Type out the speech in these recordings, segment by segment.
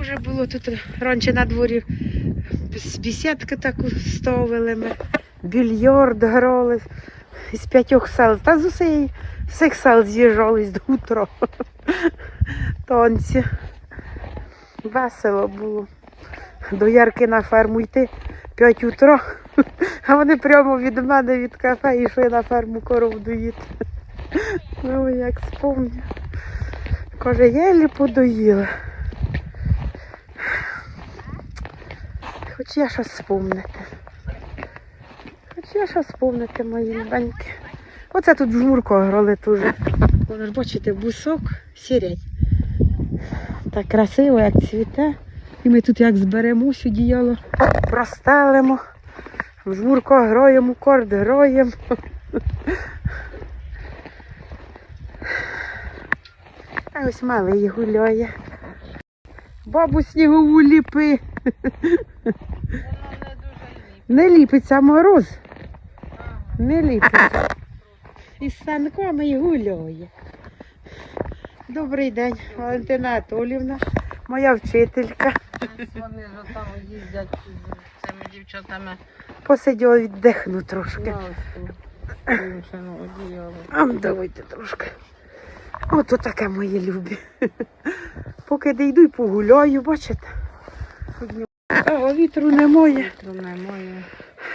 Дуже було тут раніше на дворі бесідку таку ставили ми, більярд грали із п'ятьох сел. Та з усієї всіх сел з'їжджались до утра. Танці. Весело було. До Ярки на ферму йти 5 утра, а вони прямо від мене від кафе йшли на ферму коров доїти. Ну, як спомню. Каже, єлі подоїла. Хоч я щось спомнити. Хоч я щось спомнити, мої маленькі. Оце тут жмурко грали дуже. Воно ж бачите, бусок сірять. Так красиво, як цвіте. І ми тут як зберемось, одіяло простелимо. В жмурко гроємо, корд гроємо. А ось малий гуляє. Бабу снігову ліпи. Не ліпиться а мороз. Не ліпиться. Із санками і гуляє. Добрий день, Валентина Анатолівна, моя вчителька. Вони ж там їздять з цими дівчатами Посиділа віддихну трошки. А давайте трошки. Ото таке мої любі. Поки дійду і погуляю, бачите? А, вітру немає. Вітру немає.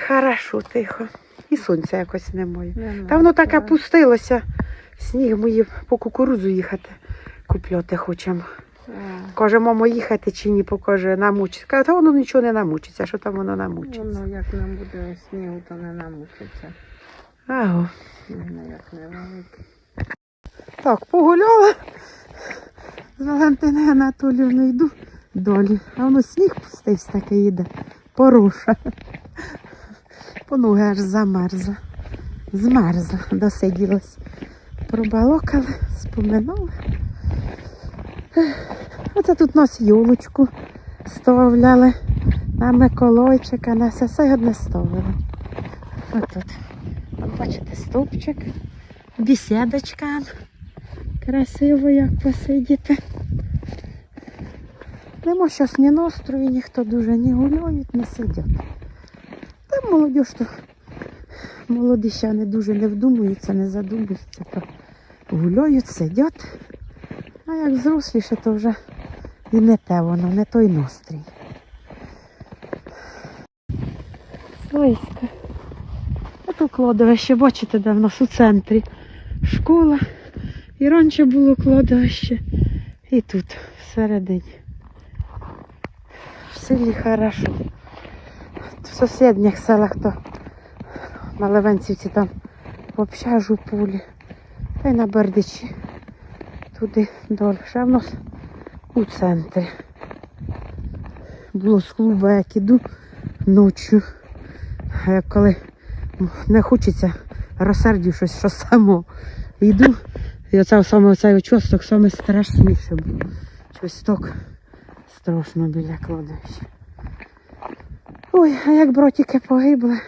Хорошо, тихо. І сонця якось немає. Нема. Та воно таке пустилося. Сніг мої по кукурудзу їхати. Купляти хочемо. Каже, мамо, їхати чи ні, покаже, намучиться. Каже, та воно нічого не намучиться, що там воно намучиться. Воно як не буде снігу, то не намучиться. Аго. Воно як не велике. Так, погуляла. З Валентиною Анатоліївною йду долі. А воно сніг пустився таке їде. Поруша. По ноги аж замерзла. Змерзла, досиділась. Пробалокали, споминали. Оце тут нас юлочку ставляли. На Миколайчика, на все, одне ставили. Отут. От бачите, стовпчик, бесідочка. Красиво як посидіти. Нема щось ні настрою, ніхто дуже не гуляють, не сидять. Та молодь то молоді ще не дуже не вдумуються, не задумуються, то гуляють, сидять. А як взросліше, то вже і не те воно, не той настрій. Слизько. А то кладовище, бачите, де в нас у центрі школа. І раніше було кладовище. І тут, всередині. Селі хорошо. В сусідніх селах то на Левенцівці там в общажу полі. Та й на Бердичі. Туди далі. Ще в нас у центрі. Було з клубу, як іду ночі. А як коли не хочеться, розсердю щось, що само йду. І оце саме оцей участок саме страшніше. Щось так страшно біля кладовища. Ой, а як братики погибли,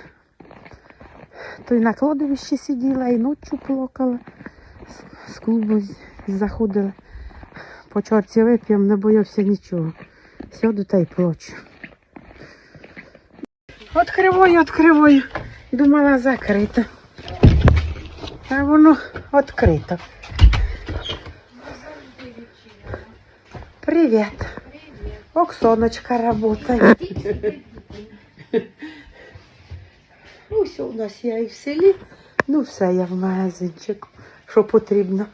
то й на кладовищі сиділа, і ночі плакала. З- клубу заходила. По чорці вип'ємо, не боявся нічого. Сяду та й плачу. Откриваю, откриваю. Думала закрито. А воно відкрито. Привет. Оксоночка работает. Ну, все у нас я і в селі. Ну, все, я в магазинчику. Що потрібно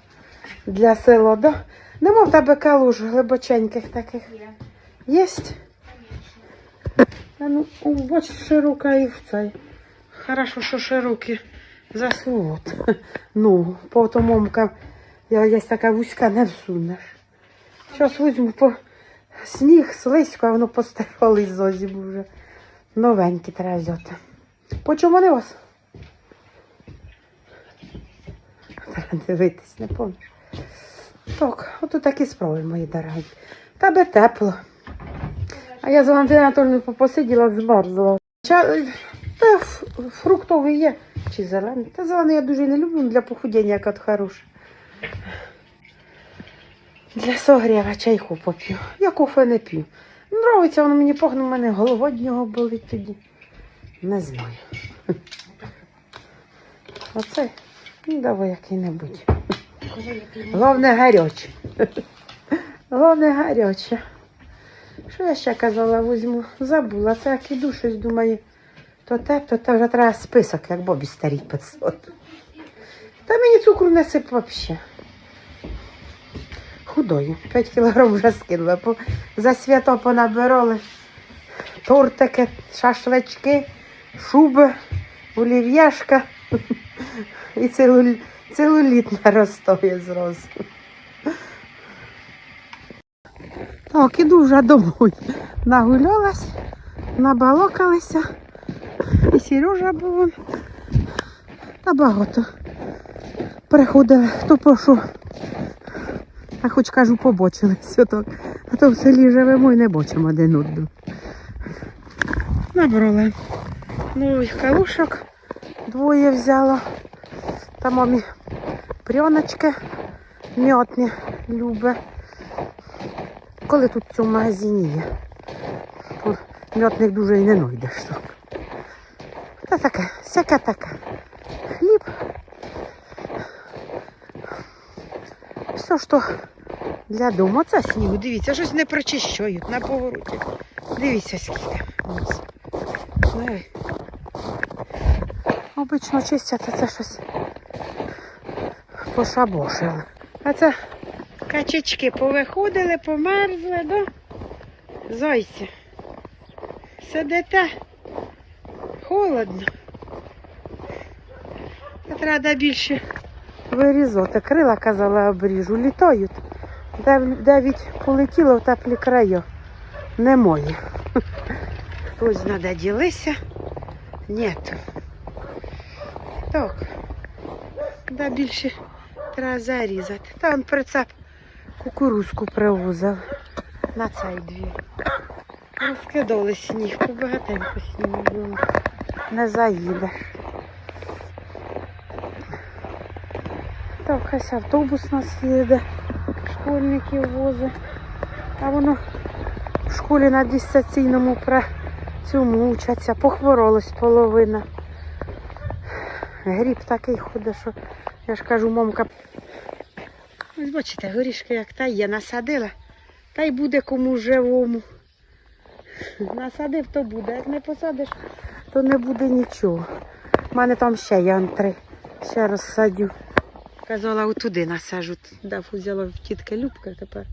для села, да? Нема в тебе калуж глибоченьких таких. Єсть? А ну, бач, широка і в цей. Хорошо, що широкі засувот. Ну, по тому я є така вузька, не всунеш. Зараз візьму по сніг, слизько, а воно постирали з зозі вже. Новенькі треба взяти. По чому вони вас? Треба дивитись, не пам'ятаю. Так, ото такі справи, мої дорогі. Тебе тепло. А я з Валентиною Анатольовною посиділа, змерзла. Ча... Та фруктовий є. Чи зелений? Та зелений я дуже не люблю для похудіння, як от хороший. Для согріва чайку поп'ю. Я кофе не п'ю. Нравиться воно мені погано, в мене голова від нього болить тоді. Не знаю. Оце, ну давай який-небудь. Головне гаряче. Головне гаряче. Що я ще казала, візьму? Забула. Це як іду щось думаю. То те, то те вже треба список, як Бобі старій 500. Та мені цукру не сип взагалі. Худою. 5 кілограм вже скинула. За свято понабирали тортики, шашлички, шуби, олів'яшка і целу... целуліт наростає зразу. Так, іду вже домой. Нагулялась, набалокалися. І Сережа був. Та багато. Приходили, хто пішов. А хоч кажу, побочились отак. А то в селі живемо і не бачимо один одного. Набрали нових калушок. Двоє взяла. Та мамі пряночки м'ятні любе. Коли тут в цьому магазині є. Тут м'ятних дуже і не знайдеш так. Та таке, всяке таке. Хліб. Все, що для дому. Це снігу. Дивіться, щось не прочищають на повороті. Дивіться, скільки. Ой. Обично чистять, це щось пошабошили. А це качечки повиходили, померзли, да? Зайці. Сидите. Холодно. Треба більше вирізати. Крила, казала, обріжу. Літають. Дев- Дев'ять полетіло в теплі краї. Немає. Хтось треба ділися. Нету. Так. Да більше треба зарізати. Та он прицеп кукурузку привозив на цей двір. Розкидали сніг, побагатенько снігу було. Не заїдеш. Так, ось автобус нас їде, школьників возить. А воно в школі на дистанційному цьому учаться. Похворолась половина. Гріб такий ходить, що я ж кажу, мамка. Ось бачите, горішки як та є, насадила, та й буде кому живому. Насадив, то буде. Як не посадиш, то не буде нічого. У мене там ще є он три. Ще розсадю. Казала, отуди насажу. Дав взяла в тітки Любка тепер.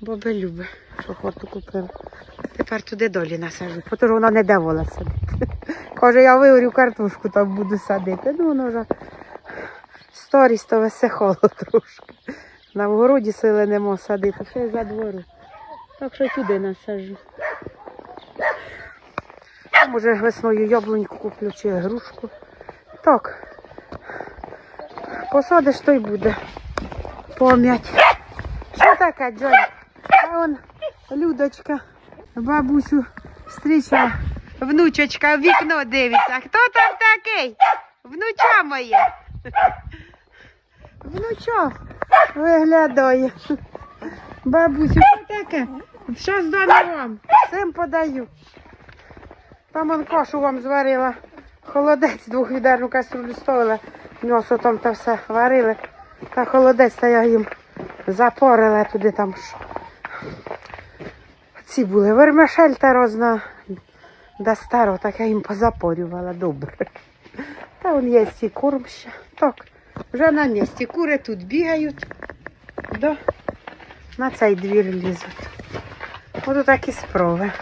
Баба любить, що хату купила. Тепер туди долі насажу, бо вона не давала садити. Каже, я виорю картошку, там буду садити. Ну, воно вже сторість, то висихало трошки. На вгороді сили нема садити, ще за двору. Так що туди насажу. Може весною яблуньку куплю чи грушку. Так. Посадиш, то й буде. Пом'ять. Що таке, Джой? А он Людочка, бабусю зустрічала. Внучечка в вікно дивиться. Хто там такий? Внуча моє. Внучок виглядає. Бабусю, що таке? Що здано вам? Всім подаю. Там кашу вам зварила. Холодець двохвідерну каструлю ставила. М'ясо там та все варили. Та холодець та я їм запорила туди там. Ці були вермишель та розна да старо, так я їм позапорювала добре. Та он є ці корм ще. Так, вже на місці. Кури тут бігають. Да. На цей двір лізуть. Ось такі справи.